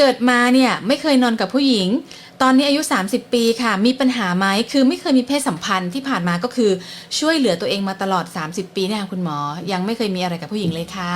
เกิดมาเนี่ยไม่เคยนอนกับผู้หญิง ตอนนี้อายุ 30 ปีค่ะ มีปัญหาไหมคือไม่เคยมีเพศสัมพันธ์ที่ผ่านมาก็คือช่วยเหลือตัวเองมาตลอด 30 ปีเนี่ยค่ะคุณหมอ ยังไม่เคยมีอะไรกับผู้หญิงเลยค่ะ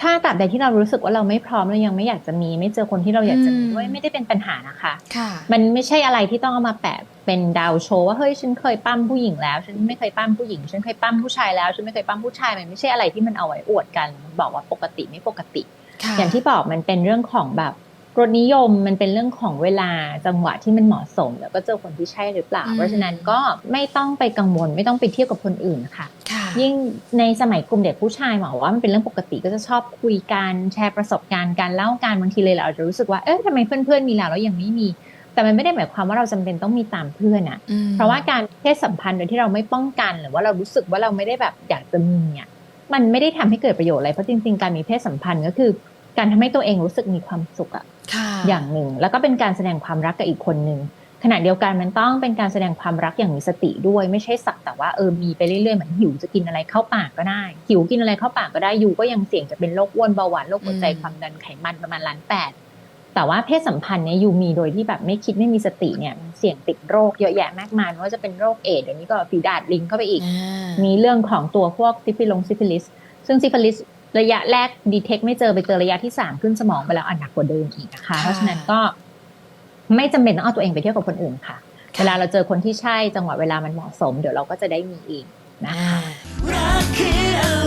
ถ้าตราบใดที่เรารู้สึกว่าเราไม่พร้อมเรายังไม่อยากจะมี ไม่เจอคนที่เราอยากจะมีอืมด้วยไม่ได้เป็นปัญหานะคะค่ะ มันไม่ใช่อะไรที่ต้องเอามาแปะเป็นดาวโชว์ว่าเฮ้ยฉันเคยปั้มผู้หญิงแล้ว ฉันไม่เคยปั้มผู้หญิง ฉันเคยปั้มผู้ชายแล้วฉันไม่เคยปั้มผู้ชายมันไม่ใช่อะไรที่มันเอาไว้อวดกัน บอกว่าปกติไม่ปกติค่ะ อย่างที่บอกมันเป็นเรื่องของแบบรสนิยมมันเป็นเรื่องของเวลาจังหวะที่มันเหมาะสม แล้วก็เจอคนที่ใช่หรือเปล่าอืมเพราะฉะนั้นก็ไม่ต้องไปกังวลไม่ต้องไปเที่ยวกับคนอื่นค่ะค่ะ ยิ่งในสมัยกลุ่มเด็กผู้ชายหมอว่ามันเป็นเรื่องปกติก็จะชอบคุยกันแชร์ประสบการณ์การเล่ากันบางทีเลยเราอาจจะรู้สึกว่าเอ๊ะทำไมเพื่อนๆมีแล้วแล้วยังไม่มี แต่มันไม่ได้หมายความว่าเราจำเป็นต้องมีตามเพื่อนอะอืมเพราะว่าการเพศสัมพันธ์โดยที่เราไม่ป้องกันหรือว่าเรารู้สึกว่าเราไม่ได้แบบอยากจะมีอะมันไม่ได้ทำให้เกิดประโยชน์อะไรเพราะจริงๆการมีเพศสัมพันธ์ก็คือ การทำให้ตัวเองรู้สึกมีความสุขอะค่ะอย่างหนึ่ง แล้วก็เป็นการแสดงความรักกับอีกคนหนึ่งขณะเดียวกันมันต้องเป็นการแสดงความรักอย่างมีสติด้วย ไม่ใช่สักแต่ว่าเออมีไปเรื่อยๆเหมือนหิวจะกินอะไรเข้าปากก็ได้ หิวกินอะไรเข้าปากก็ได้อยู่ก็ยังเสี่ยงจะเป็นโรคอ้วนเบาหวานโรคหัวใจอืมความดันไขมันประมาณล้านแปดแต่ว่าเพศสัมพันธ์เนี่ยยูมีโดยที่แบบไม่คิดไม่มีสติเนี่ยมันเสี่ยงติดโรคเยอะแยะมากมายไม่ว่าจะเป็นโรคเอดส์เดี๋ยวนี้ก็ฝีดาดลิงเข้าไปอีกอ่ามีเรื่องของตัวพวกซิฟิลงซิฟิลิสซึ่งซิฟิลิส ระยะแรกดีเทคไม่เจอไปเจอระยะที่สามขึ้นสมองไปแล้วอันหนักกว่าเดิมอีกนะคะเพราะฉะนั้นก็ ไม่จำเป็นต้องเอาตัวเองไปเที่ยวกับคนอื่นค่ะ เวลาเราเจอคนที่ใช่จังหวะเวลามันเหมาะสม เดี๋ยวเราก็จะได้มีอีกนะคะ